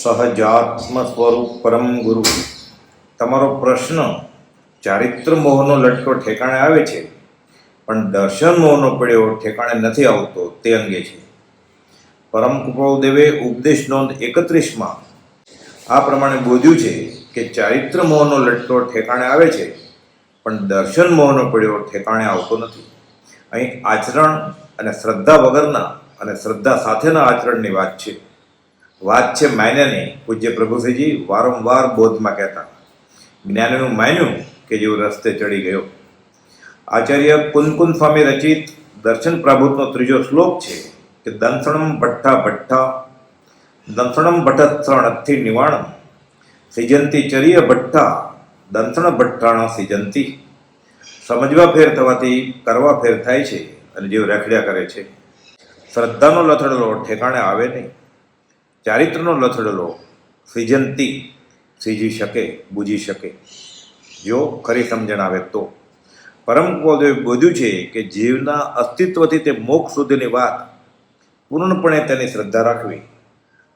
સહજાત્મ સ્વરૂપ પરમ ગુરુ. તમારો પ્રશ્ન ચારિત્ર મોહનો લટકો ઠેકાણે આવે છે, પણ દર્શન મોહનો પડ્યો ઠેકાણે નથી આવતો તે અંગે છે. પરમ કૃપાળુદેવે ઉપદેશ નોંધ એકત્રીસમાં આ પ્રમાણે બોધ્યું છે કે ચારિત્ર મોહનો લટકો ઠેકાણે આવે છે, પણ દર્શન મોહનો પડ્યો ઠેકાણે આવતો નથી. અહીં આચરણ અને શ્રદ્ધા વગરના અને શ્રદ્ધા સાથેના આચરણની વાત છે. વાત છે માન્યાની પૂજ્ય પ્રભુશ્રીજી વારંવાર બોધમાં કહેતા જ્ઞાનનું માન્યું કે જેવો રસ્તે ચડી ગયો. આચાર્ય કુનકુન સ્વામી રચિત દર્શન પ્રભુતનો ત્રીજો શ્લોક છે કે દંસણમ ભઠ્ઠા ભઠ્ઠા દંસણમ ભટ્ટત્રણથી નિવાણમ, સિજંતી ચરિય ભઠ્ઠા દંસણ ભટ્ટાણ સિજંતી. સમજવા ફેર થવાથી કરવા ફેર થાય છે અને જેઓ રેખડ્યા કરે છે. શ્રદ્ધાનો લથડલો ઠેકાણે આવે નહીં. ચારિત્રનો લથડલો સિજંતી સીજી શકે, બૂજી શકે. જો ખરી સમજણ આવે તો. પરમ પદે બોધ્યું છે કે જીવના અસ્તિત્વથી તે મોક્ષ સુધીની વાત પૂર્ણપણે તેની શ્રદ્ધા રાખવી.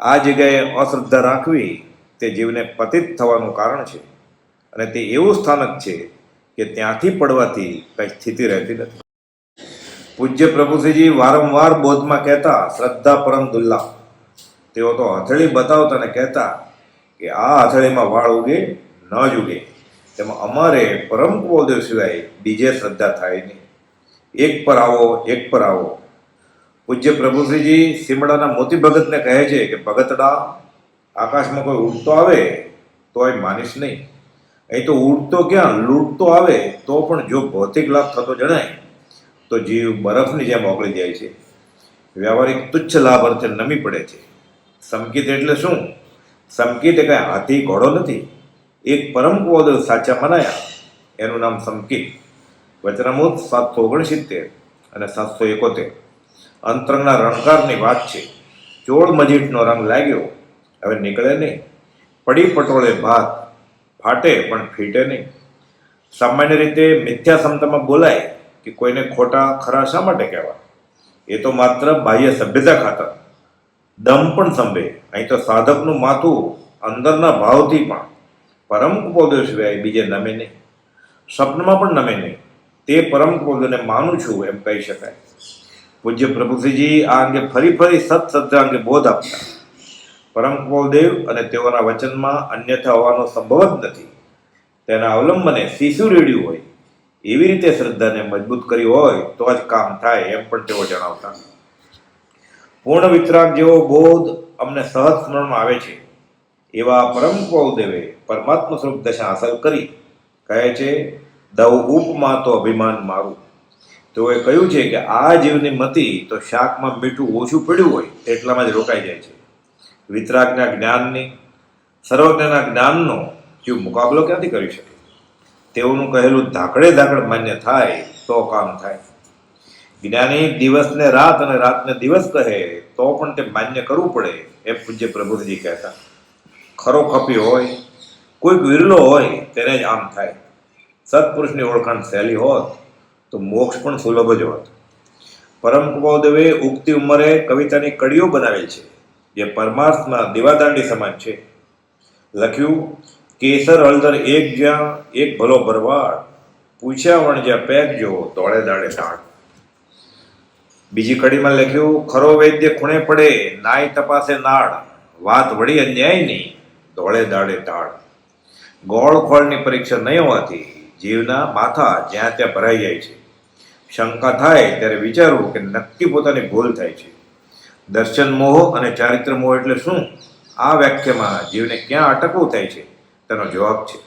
આ જગ્યાએ અશ્રદ્ધા રાખવી તે જીવને પતિત થવાનું કારણ છે. અને તે એવું સ્થાનક છે કે ત્યાંથી પડવાથી કંઈ સ્થિતિ રહેતી નથી. પૂજ્ય પ્રભુશ્રીજી વારંવાર બોધમાં કહેતા, શ્રદ્ધા પરમ દુલ્લા તેઓ તો હથેળી બતાવતા ને કહેતા કે આ હથેળીમાં વાળ ઉગે, ન જ ઉગે. તેમાં અમારે પરમ કુળદેવ સિવાય બીજે શ્રદ્ધા થાય નહીં. એક પર આવો, એક પર આવો. પૂજ્ય પ્રભુશ્રીજી સીમડાના મોતી ભગતને કહે છે કે, ભગતડા, આકાશમાં કોઈ ઉડતો આવે, તોય માનીશ નહીં. અહીં તો ઉડતો ક્યાં? લૂંટતો આવે, તો પણ જો ભૌતિક લાભ થતો જણાય, તો જીવ બરફની જેમ ઓગળી જાય છે. વ્યવહારિક તુચ્છ લાભ અર્થે નમી પડે છે. સંકિત એટલે શું? સંકિત એ કાંઈ હાથી ઘોડો નથી. એક પરમ પદ સાચા મનાયા. એનું નામ સંકિત વચનામૃત સાતસો ઓગણસિત્તેર અને સાતસો એકોતેર. અંતરંગના રણકારની વાત છે. ચોળ મજીટનો રંગ લાગ્યો. હવે નીકળે નહીં. પડી પટોળે ભાત. ફાટે પણ ફીટે નહીં. સામાન્ય રીતે મિથ્યા સમતામાં બોલાય કે કોઈને ખોટા ખરા શા માટે કહેવા એ તો માત્ર બાહ્ય સભ્યતા ખાતર. દમ પણ સંભે. અહીં તો સાધકનું માથું અંદરના ભાવથી પણ. પરમ કુપોદો સિવાય બીજે નમે નહીં. સ્વપ્નમાં પણ નમે નહીં. તે પરમ કુપોદોને માનું છું એમ કહી શકાય. પૂજ્ય પ્રભુસિંહજી આ અંગે ફરી ફરી સત્સદ્ધા અંગે બોધ આપતા. પરમ કુપોદેવ અને તેઓના વચનમાં અન્યથા હોવાનો સંભવ જ નથી. તેના અવલંબને શિશુ રેડ્યું હોય. એવી રીતે શ્રદ્ધાને મજબૂત કરી હોય તો જ કામ થાય એમ પણ તેઓ જણાવતા. પૂર્ણ વિતરાગ જેવો બોધ અમને સહજ સ્મરણમાં આવે છે. એવા પરમ પૌદેવે પરમાત્મા સ્વરૂપ દશા હાંસલ કરી. કહે છે દવ ઉપમાં તો અભિમાન મારું. તેઓએ કહ્યું છે કે આ જીવની મતિ તો શાકમાં મીઠું ઓછું પડ્યું હોય એટલામાં જ રોકાઈ જાય છે. વિતરાગના જ્ઞાનની, સર્વજ્ઞના જ્ઞાનનો જીવ મુકાબલો ક્યાંથી કરી શકે? તેઓનું કહેલું ધાકડે ધાકડ માન્ય થાય તો કામ થાય. જ્ઞાની દિવસને રાત અને રાતને દિવસ કહે, તો પણ તે માન્ય કરવું પડે, એ પૂજ્ય પ્રભુજી કહેતા. ખરો ખપી હોય, કોઈક વિરલો હોય, તેને જ આમ થાય. સત્પુરુષની ઓળખાણ સહેલી હોત, તો મોક્ષ પણ સુલભ જ હોત. પરમ કુમાવદેવે ઉગતી ઉંમરે કવિતાની કડીઓ બનાવેલ છે. જે પરમાર્થમાં દીવાદાંડી સમાન છે. લખ્યું, કેસર હળદર એક જ્યાં, એક ભલો ભરવાડ. પૂછ્યા વણજ્યા પેક જો દોડે દાડે દાડ બીજી કડીમાં લખ્યું, ખરો વૈદ્ય, ખૂણે પડે, નાય તપાસે નાળ. વાત વળી અન્યાયની, દોડે દાડે તાળ ગોળ ખોળની પરીક્ષા નહીં હોવાથી જીવના માથા જ્યાં ત્યાં ભરાઈ જાય છે. શંકા થાય ત્યારે વિચારવું કે નક્કી પોતાની ભૂલ થાય છે. દર્શન મોહ અને ચારિત્ર મોહ એટલે શું? આ વ્યાખ્યામાં જીવને ક્યાં અટકવું થાય છે? તેનો જવાબ છે.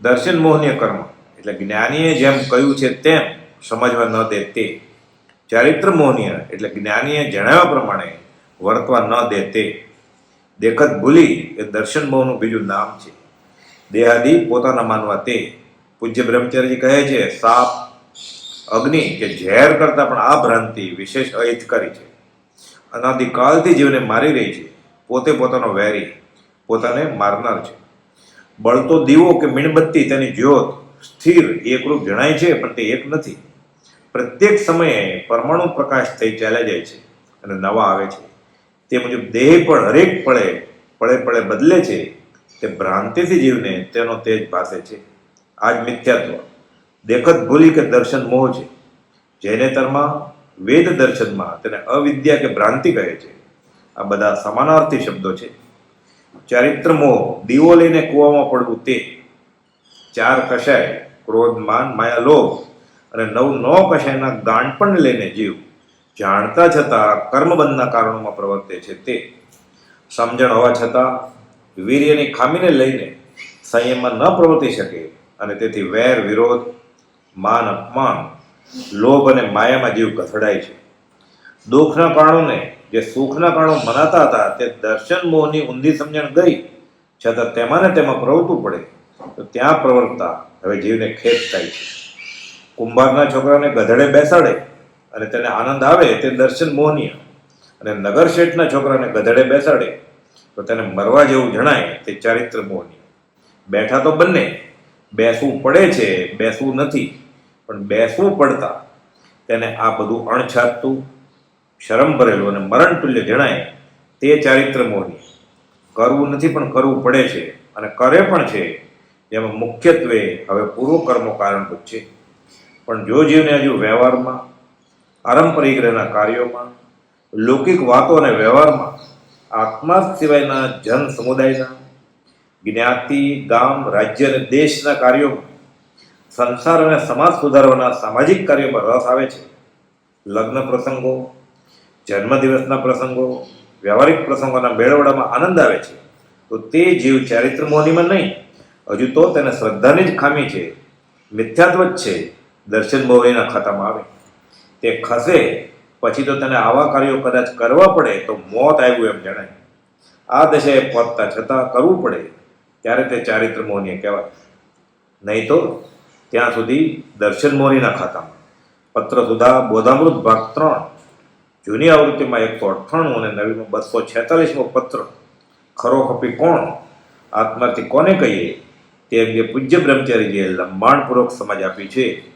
દર્શન મોહનીય કર્મ, એટલે જ્ઞાનીએ જેમ કહ્યું છે તેમ સમજવા ન દે તે ચારિત્ર મોહનીય એટલે જ્ઞાનીએ જણાવ્યા પ્રમાણે વર્તવા ન દે તે. દેખત ભૂલી એ દર્શન મોહનું બીજું નામ છે. દેહાદી પોતાના માનવા તે. પૂજ્ય બ્રહ્મચારીજી કહે છે, સાપ, અગ્નિ કે ઝેર કરતાં પણ આ ભ્રાંતિ વિશેષ અહિતકારી છે. અનાદિકાલથી જીવને મારી રહી છે. પોતે પોતાનો વેરી, પોતાને મારનાર છે. બળતો દીવો કે મીણબત્તી તેની જ્યોત સ્થિર એકરૂપ જણાય છે, પણ તે એક નથી. પ્રત્યેક સમયે પરમાણુ પ્રકાશ થઈ ચાલ્યા જાય છે અને નવા આવે છે. તે મુજબ દેહ પણ હરેક પળે પળે પળે બદલે છે. તે ભ્રાંતિથી જીવને તેનો તેજ ભાસે છે. આ જ મિથ્યાત્વ. દેખત ભૂલી કે દર્શન મોહ છે. જૈનેતરમાં વેદ દર્શનમાં તેને અવિદ્યા કે ભ્રાંતિ કહે છે. આ બધા સમાનાર્થી શબ્દો છે. ચારિત્ર મોહ દીવો લઈને કૂવામાં પડવું તે. ચાર કશાય ક્રોધ માન માયા, લોભ અને નવ નો કષાયના ગાંઠપણને લઈને જીવ જાણતા છતાં કર્મબંધના કારણોમાં પ્રવર્તે છે તે. સમજણ હોવા છતાં વીર્યની ખામીને લઈને સંયમમાં ન પ્રવર્તી શકે અને તેથી વેર, વિરોધ, માન, અપમાન, લોભ અને માયામાં જીવ કથડાય છે. દુઃખના કારણોને જે સુખના કારણો મનાતા હતા તે દર્શન મોહની ઊંધી સમજણ ગઈ. છતાં તેમાં ને તેમાં પ્રવર્તવું પડે તો ત્યાં પ્રવર્તતા હવે જીવને ખેદ થાય છે. કુંભારના છોકરાને ગધેડે બેસાડે અને તેને આનંદ આવે તે દર્શન મોહનીય. અને નગર શેઠના છોકરાને ગધેડે બેસાડે તો તેને મરવા જેવું જણાય તે ચારિત્ર મોહનીય. બેઠા તો બંને. બેસવું પડે છે, બેસવું નથી. પણ બેસવું પડતા તેને આ બધું અણછાતું, શરમ ભરેલું અને મરણ તુલ્ય જણાય તે ચારિત્ર મોહની કરવું નથી પણ કરવું પડે છે અને કરે પણ છે. જેમાં મુખ્યત્વે હવે પૂર્વ કર્મો કારણભૂત છે. પણ જો જીવને હજુ વ્યવહારમાં, પારંપરિક કાર્યોમાં, લૌકિક વાતો અને વ્યવહારમાં, આત્મા સિવાયના જન સમુદાયના, જ્ઞાતિ, ગામ, રાજ્ય અને દેશના કાર્યોમાં, સંસાર અને સમાજ સુધારવાના સામાજિક કાર્યોમાં રસ આવે છે. લગ્ન પ્રસંગો, જન્મદિવસના પ્રસંગો, વ્યવહારિક પ્રસંગોના મેળવડામાં આનંદ આવે છે. તો તે જીવ ચારિત્ર મોહનીમાં નહીં, હજુ તો તેને શ્રદ્ધાની જ ખામી છે. મિથ્યાત્વ જ છે. દર્શન મોહનીના ખાતામાં આવે. તે ખસે, પછી તો તને આવા કાર્યો કદાચ કરવા પડે તો મોત આવ્યું એમ જણાય. આ દશાએ પહોંચતા છતાં કરવું પડે. ત્યારે તે ચારિત્ર મોહનીય કહેવાય. નહીં તો ત્યાં સુધી દર્શન મોહનીના ખાતામાં. પત્ર સુધા, બોધામૃત ભાગ ત્રણ. જૂની આવૃત્તિમાં એકસો અઠ્ઠાણું અને નવીમાં બસો છેતાલીસમો પત્ર. ખરો ખપી કોણ? આત્માથી કોને કહીએ? તે અંગે પૂજ્ય બ્રહ્મચારીજીએ લંબાણપૂર્વક સમજ આપી છે.